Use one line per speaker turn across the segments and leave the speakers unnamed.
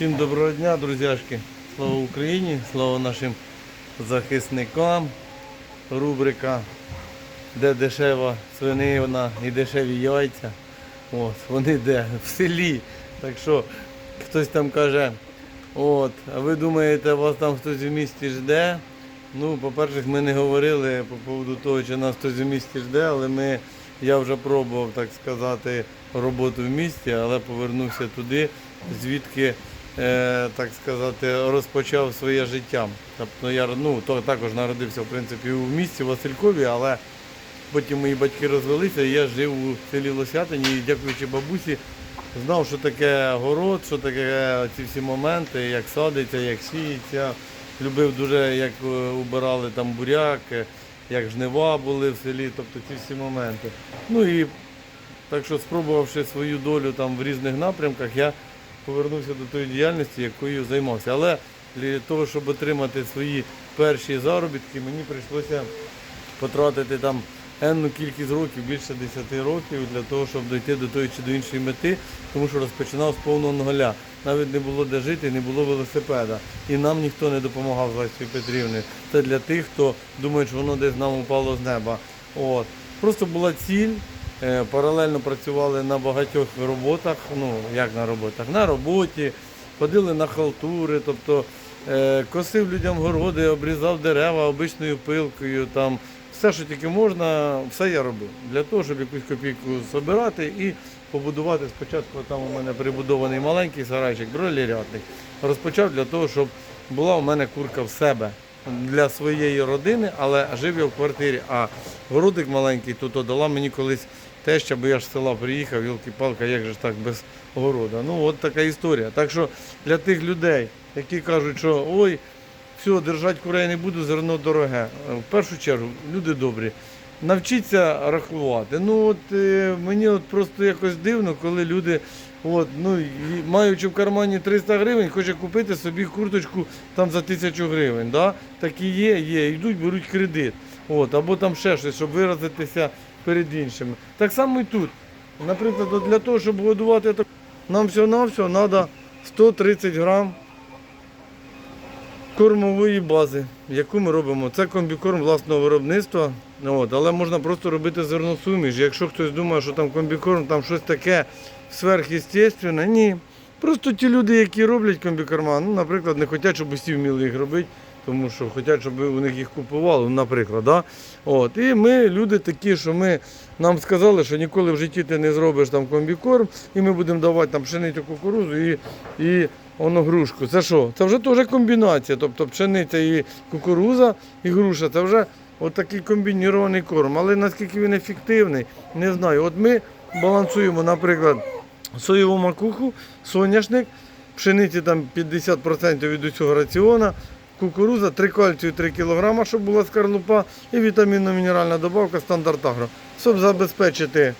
Всім доброго дня, друзяшки. Слава Україні, слава нашим захисникам. Рубрика, де дешева свинина і дешеві яйця. От, вони де? В селі. Так що хтось там каже, от, а ви думаєте, вас там хтось в місті жде? Ну, по-перше, ми не говорили по поводу того, чи нас хтось в місті жде, але ми, я вже пробував, так сказати, роботу в місті, але повернувся туди, звідки, так сказати, розпочав своє життя. Тобто я ну, також народився в принципі у місті Василькові, але потім мої батьки розвелися, і я жив у селі Лосятині і дякуючи бабусі, знав, що таке город, що таке ці всі моменти, як садиться, як сіється. Любив дуже, як е, убирали там буряк, е, як жнива були в селі, тобто ці всі моменти. Ну і так що спробувавши свою долю там в різних напрямках, я повернувся до тої діяльності, якою займався. Але для того, щоб отримати свої перші заробітки, мені прийшлося потратити там енну кількість років, більше 10 років, для того, щоб дойти до тої чи до іншої мети, тому що розпочинав з повного нуля. Навіть не було де жити, не було велосипеда. І нам ніхто не допомагав з Лесією Петрівною. Це для тих, хто думає, що воно десь нам упало з неба. От. Просто була ціль. Е, Паралельно працювали на багатьох роботах, ну як на роботах, на роботі, ходили на халтури, тобто е, косив людям городи, обрізав дерева обичною пилкою, там все, що тільки можна, все я робив. Для того, щоб якусь копійку збирати і побудувати спочатку там у мене прибудований маленький сарайчик, бройлерятник. Розпочав для того, щоб була у мене курка в себе для своєї родини, але жив я в квартирі. А городик маленький тут дала мені колись теща, бо я ж з села приїхав, йолки-палка, як же ж так без города. Ну от така історія. Так що для тих людей, які кажуть, що ой, все, держати курей не буду, зерно дороге. В першу чергу, люди добрі. Навчіться рахувати. Ну от е, мені от просто якось дивно, коли люди, от, ну, маючи в кармані 300 гривень, хоче купити собі курточку там за тисячу гривень. Да? Такі є, є, йдуть, беруть кредит. От, або там ще щось, щоб виразитися перед іншими. Так само і тут. Наприклад, для того, щоб годувати, нам всього-навсього треба 130 грам кормової бази, яку ми робимо. Це комбікорм власного виробництва. От, але можна просто робити зерносуміш. Якщо хтось думає, що там комбікорм, там щось таке сверхъестественне, ні. Просто ті люди, які роблять комбікорма, ну, наприклад, не хочуть, щоб усі вміли їх робити, тому що хочуть, щоб у них їх купували, ну, наприклад. Да? От. І ми люди такі, що ми нам сказали, що ніколи в житті ти не зробиш там комбікорм, і ми будемо давати там пшеницю кукурузу і, і воно грушку. Це що? Це вже теж комбінація. Тобто пшениця і кукуруза, і груша. Це вже от такий комбінірований корм. Але наскільки він ефективний, не знаю. От ми балансуємо, наприклад, соєву макуху, соняшник, пшениці там 50% від усього раціона. Кукуруза, 3 кальцію 3 кг, щоб була скорлупа, і вітамінно-мінеральна добавка стандарт агро. Щоб забезпечити,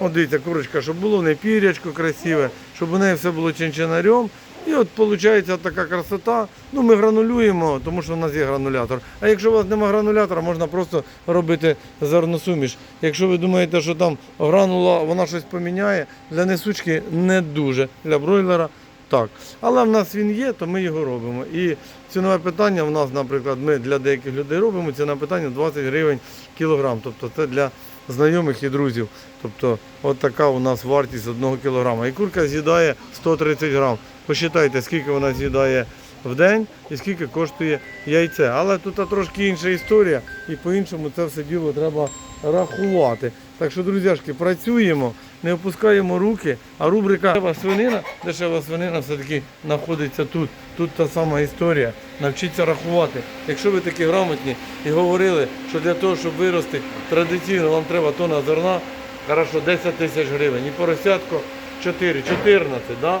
от дивіться, курочка, щоб було не пірячко красиве, щоб у неї все було чинчинарем. І от виходить така красота. Ну, ми гранулюємо, тому що в нас є гранулятор. А якщо у вас немає гранулятора, можна просто робити зерносуміш. Якщо ви думаєте, що там гранула, вона щось поміняє, для несучки не дуже. Для бройлера так. Але в нас він є, то ми його робимо. І цінове питання в нас, наприклад, ми для деяких людей робимо ціна питання 20 гривень кілограм. Тобто це для знайомих і друзів. Тобто от така у нас вартість одного кілограма. І курка з'їдає 130 грам. Посчитайте, скільки вона з'їдає в день і скільки коштує яйце. Але тут трошки інша історія, і по-іншому це все діло треба рахувати. Так що, друзяшки, працюємо, не опускаємо руки, а рубрика дешева свинина, дешева свинина все-таки знаходиться тут. Тут та сама історія. Навчіться рахувати. Якщо ви такі грамотні і говорили, що для того, щоб вирости традиційно, вам треба тонна зерна, хорошо, 10 тисяч гривень. І поросятко 4, 14, да?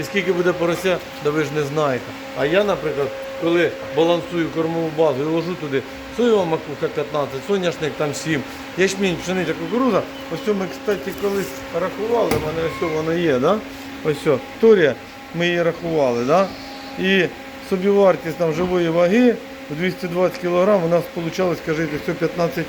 І скільки буде порося, да ви ж не знаєте. А я, наприклад, коли балансую кормову базу і ложу туди соєва макуха 15, соняшник там 7, ячмінь, пшениця, кукуруза. Ось ми, кстати, колись рахували, в мене ось воно є, да? ось Торія, ми її рахували, да? і собівартість там живої ваги у 220 кг у нас вийшло, скажіть, все 15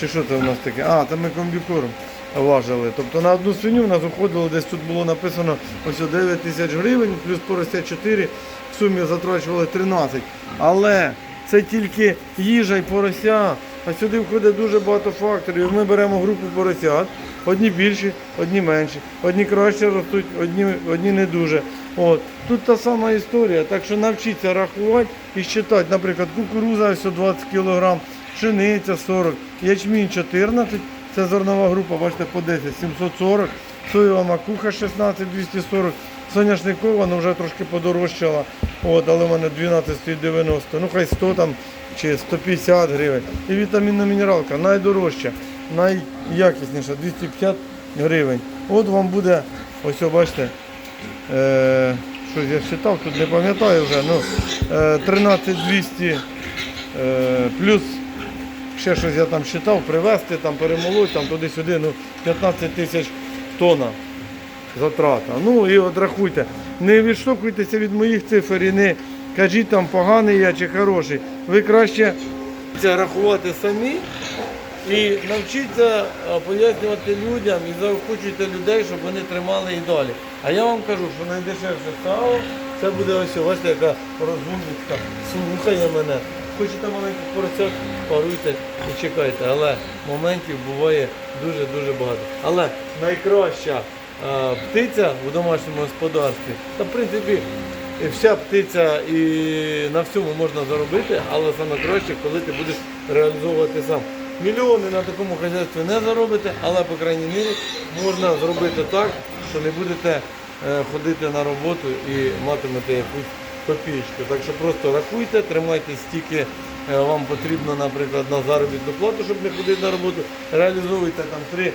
чи що це у нас таке? А, це ми комбікорм. важили. Тобто на одну свиню в нас уходило, десь тут було написано ось 9 тисяч гривень, плюс порося 4, в сумі затрачували 13. Але це тільки їжа і порося. А сюди входить дуже багато факторів. Ми беремо групу поросят, одні більші, одні менші, одні краще ростуть, одні, одні не дуже. От. Тут та сама історія. Так що навчіться рахувати і считати, наприклад, кукуруза ось о 20 кг, пшениця 40, ячмінь 14, це зернова група, бачите, по 10, 740, соєва макуха 16, 240, соняшникова, ну вже трошки подорожчала, от, але в мене 12,90, ну хай 100 там чи 150 гривень. І вітамінна мінералка найдорожча, найякісніша 250 гривень. От вам буде, ось бачите, е, щось я читав, тут не пам'ятаю вже, ну, е, 13200 е, плюс ще щось я там читав, привезти, там перемолоть, там туди-сюди, ну 15 тисяч тонна затрата. Ну і от рахуйте, не відштовхуйтеся від моїх цифр і не кажіть там поганий я чи хороший. Ви краще це рахувати самі і навчіться е, пояснювати людям і заохочуйте людей, щоб вони тримали і далі. А я вам кажу, що найдешевше сало, це буде ось бачите, яка розумницька, слухає мене. Хочете маленьких поросят, паруйте і чекайте. Але моментів буває дуже-дуже багато. Але найкраща птиця в домашньому господарстві, та в принципі вся птиця і на всьому можна заробити, але саме краще, коли ти будеш реалізовувати сам. Мільйони на такому хазяйстві не заробите, але по крайній мірі можна зробити так, що не будете е, ходити на роботу і матимете якусь копійку. Так що просто рахуйте, тримайте стільки е, вам потрібно, наприклад, на заробітну плату, щоб не ходити на роботу. Реалізовуйте там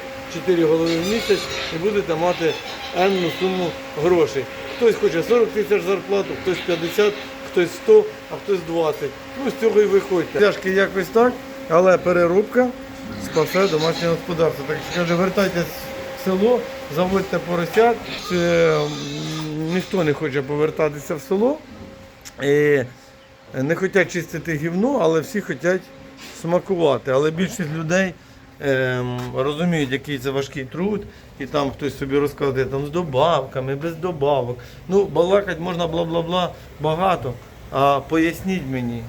3-4 голови в місяць і будете мати енну суму грошей. Хтось хоче 40 тисяч зарплату, хтось 50, хтось 100, а хтось 20. Ну з цього і виходьте. Тяжкі якось так, але переробка спасе домашнє господарство. Так що каже, вертайтесь в село, заводьте поросят. Ніхто не хоче повертатися в село. І не хочуть чистити гівно, але всі хочуть смакувати. Але більшість людей ем, розуміють, який це важкий труд, і там хтось собі розказує там з добавками, без добавок. Ну, балакати можна бла-бла-бла багато. А поясніть мені,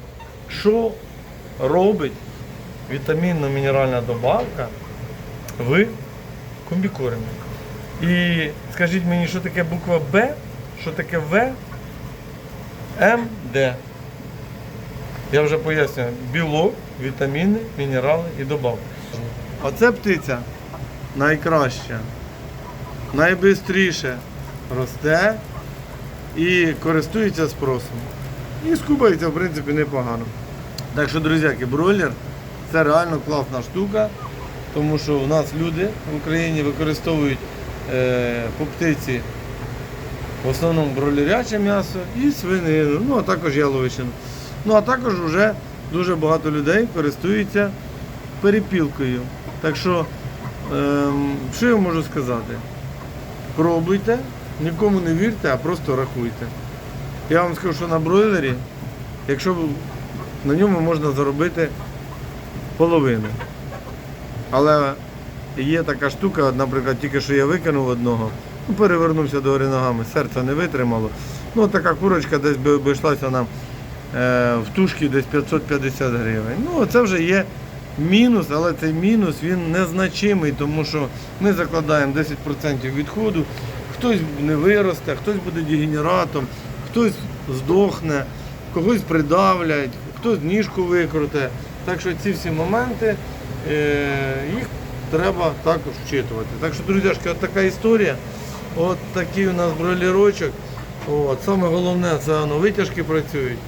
що робить вітамінно-мінеральна добавка в комбікормі. І скажіть мені, що таке буква Б, що таке В, М, Д. Я вже пояснюю, білок, вітаміни, мінерали і добавки. Оце птиця найкраща, найбистріше росте і користується спросом. І скупається, в принципі, непогано. Так що, друзяки, бройлер це реально класна штука, тому що у нас люди в Україні використовують е, по птиці в основному бройлеряче м'ясо і свинину, ну а також яловичину. Ну а також вже дуже багато людей користуються перепілкою. Так що, ем, що я можу сказати? Пробуйте, нікому не вірте, а просто рахуйте. Я вам скажу, що на бройлері, якщо на ньому можна заробити половину. Але є така штука, наприклад, тільки що я викинув одного, перевернувся до гори ногами, серце не витримало. Ну, така курочка десь би обійшлася нам е, в тушки десь 550 гривень. Ну, це вже є мінус, але цей мінус він незначимий, тому що ми закладаємо 10% відходу, хтось не виросте, хтось буде дегенератом, хтось здохне, когось придавлять, хтось ніжку викруте. Так що ці всі моменти, е, їх треба також вчитувати. Так що, друзяшки, от така історія. От такий у нас бройлерочок. От, саме головне, це воно витяжки працюють.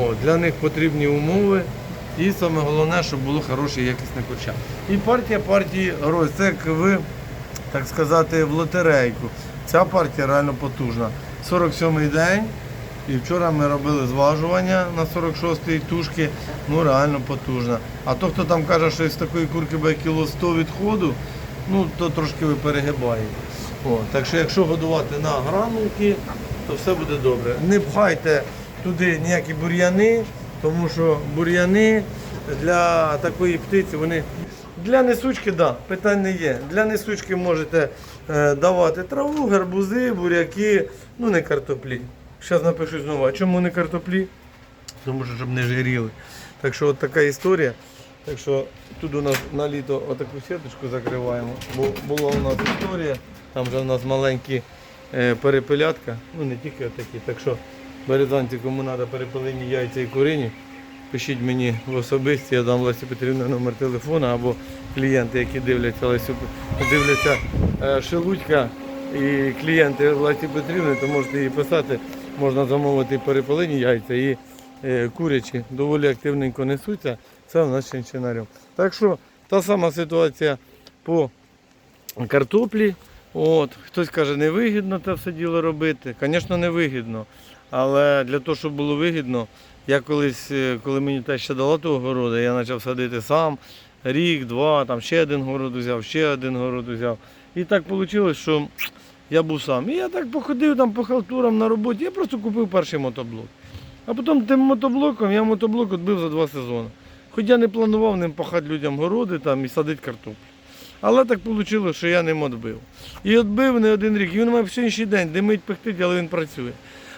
От, для них потрібні умови. І саме головне, щоб було хороше якісне курча. І партія партії грошей. Це як ви, так сказати, в лотерейку. Ця партія реально потужна. 47-й день. І вчора ми робили зважування на 46-й тушки, ну реально потужна. А то, хто там каже, що із такої курки кіло 100 відходу, ну то трошки ви перегибаєте. О, так що якщо годувати на гранулки, то все буде добре. Не пхайте туди ніякі бур'яни, тому що бур'яни для такої птиці вони Для несучки, так, да, питань не є. Для несучки можете е, давати траву, гарбузи, буряки, ну не картоплі. Зараз напишу знову, а чому не картоплі? Тому що щоб не жиріли. Так що от така історія. Так що тут у нас на літо отаку сіточку закриваємо. Бо була у нас історія, там вже у нас маленькі е, перепелятка, ну не тільки отакі. Так що березанці, кому треба перепелені яйця і курині, пишіть мені в особисті, я дам Лесі Петрівні номер телефона або клієнти, які дивляться Лесю, дивляться е, Шелудька і клієнти Лесі Петрівни, то можете їй писати, можна замовити перепелені яйця і е, курячі доволі активненько несуться. Це у нас чинчинарів. Так що та сама ситуація по картоплі. От, хтось каже, невигідно це все діло робити. Звісно, невигідно. Але для того, щоб було вигідно, я колись, е, коли мені те ще дала того городу, я почав садити сам. Рік, два, там ще один город взяв, ще один город взяв. І так вийшло, що я був сам. І я так походив там по халтурам на роботі, я просто купив перший мотоблок. А потім тим мотоблоком я мотоблок відбив за два сезони. Хоч я не планував ним пахати людям городи там, і садити картоплю. Але так вийшло, що я ним відбив. І відбив не один рік. І він має в сьогоднішній день димить, пихтить, але він працює.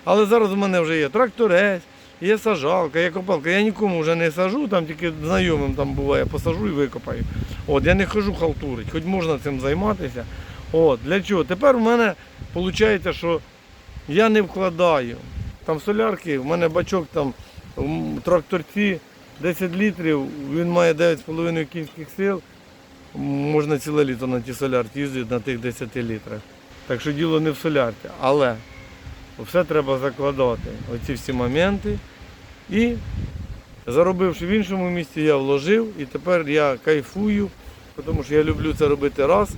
Але зараз у мене вже є тракторець, є сажалка, є копалка. Я нікому вже не сажу, там тільки знайомим там буває, посажу і викопаю. От, я не хожу халтурить, хоч можна цим займатися. От, для чого? Тепер у мене виходить, що я не вкладаю. Там солярки, в мене бачок там м, тракторці 10 літрів, він має 9,5 кінських сил. Можна ціле літо на ті солярки їздити на тих 10 літрах. Так що діло не в солярці. Але все треба закладати. Оці всі моменти. І заробивши в іншому місці, я вложив і тепер я кайфую, тому що я люблю це робити раз.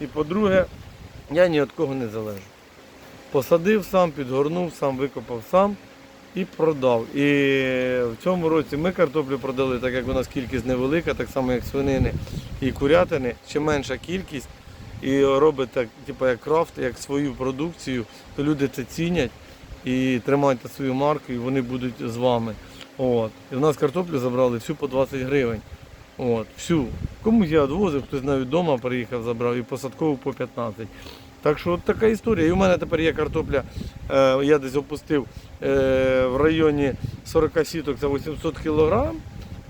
І по-друге, я ні від кого не залежу. Посадив сам, підгорнув сам, викопав сам і продав. І в цьому році ми картоплю продали, так як у нас кількість невелика, так само як свинини і курятини, чим менша кількість. І робить так, типу, як крафт, як свою продукцію, то люди це цінять і тримайте свою марку, і вони будуть з вами. От. І в нас картоплю забрали всю по 20 гривень. От, всю. Комусь я відвозив, хтось навіть вдома приїхав, забрав і посадкову по 15. Так що от така історія. І в мене тепер є картопля, е, я десь опустив е, в районі 40 сіток це 800 кг.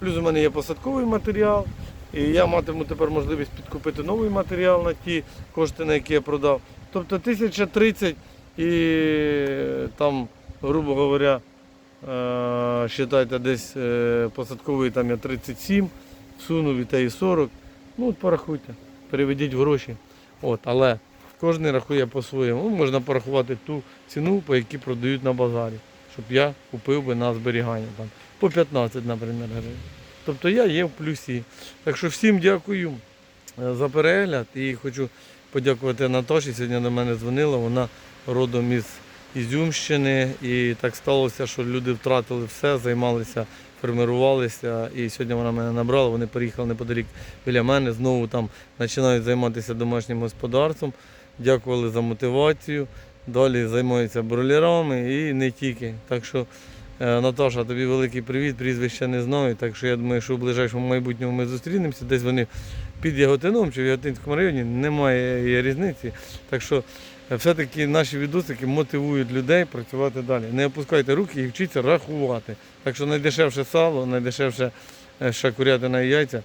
Плюс у мене є посадковий матеріал. І я матиму тепер можливість підкупити новий матеріал на ті кошти, на які я продав. Тобто 1030 і там, грубо говоря, е, десь е, посадковий там я 37, всунув і те і 40. Ну от порахуйте, переведіть гроші. От, але кожен рахує по-своєму. Ну, Можна порахувати ту ціну, по якій продають на базарі, щоб я купив би на зберігання. Там, по 15, наприклад, гривень. Тобто я є в плюсі. Так що всім дякую е, за перегляд і хочу подякувати Наташі. Сьогодні до мене дзвонила, вона родом із Ізюмщини. І так сталося, що люди втратили все, займалися, формирувалися. І сьогодні вона мене набрала. Вони переїхали неподалік біля мене, знову там починають займатися домашнім господарством. Дякували за мотивацію. Далі займаються бролерами і не тільки. Так що Е, Наташа, тобі великий привіт, прізвища не знаю, так що я думаю, що в ближайшому майбутньому ми зустрінемося. Десь вони під Яготином чи в Яготинському районі, немає різниці. Так що е, все-таки наші відосики мотивують людей працювати далі. Не опускайте руки і вчіться рахувати. Так що найдешевше сало, найдешевше ще курятина і яйця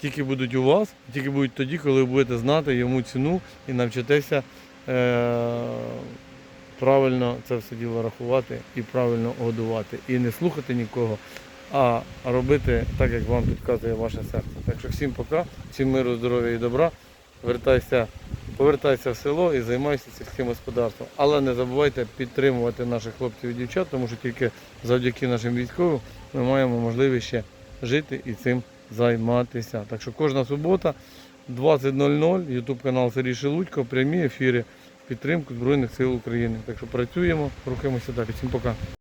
тільки будуть у вас, тільки будуть тоді, коли ви будете знати йому ціну і навчитеся. Е- правильно це все діло рахувати і правильно годувати. І не слухати нікого, а робити так, як вам підказує ваше серце. Так що всім пока, всім миру, здоров'я і добра. Вертайся, повертайся в село і займайся сільським господарством. Але не забувайте підтримувати наших хлопців і дівчат, тому що тільки завдяки нашим військовим ми маємо можливість ще жити і цим займатися. Так що кожна субота 20.00, ютуб канал Сергій Шелудько, прямі ефіри підтримку Збройних сил України. Так що працюємо, рухаємося далі. Всім пока.